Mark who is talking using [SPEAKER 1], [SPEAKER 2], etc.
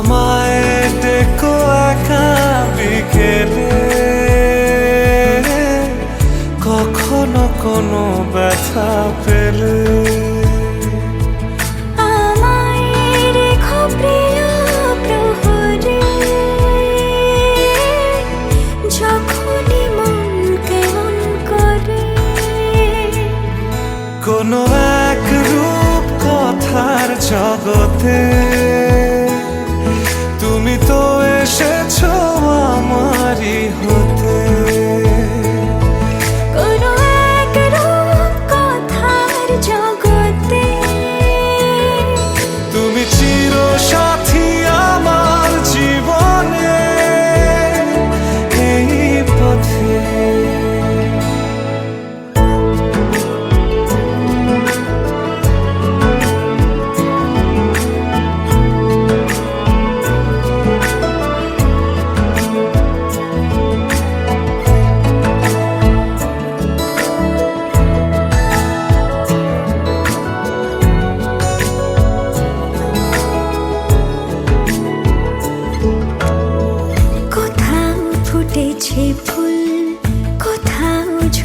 [SPEAKER 1] আমায় ডেকো একা বিকেলে। কখনো কোনো ব্যথা পেলে।
[SPEAKER 2] কোনো এক রূপ কথার জগতে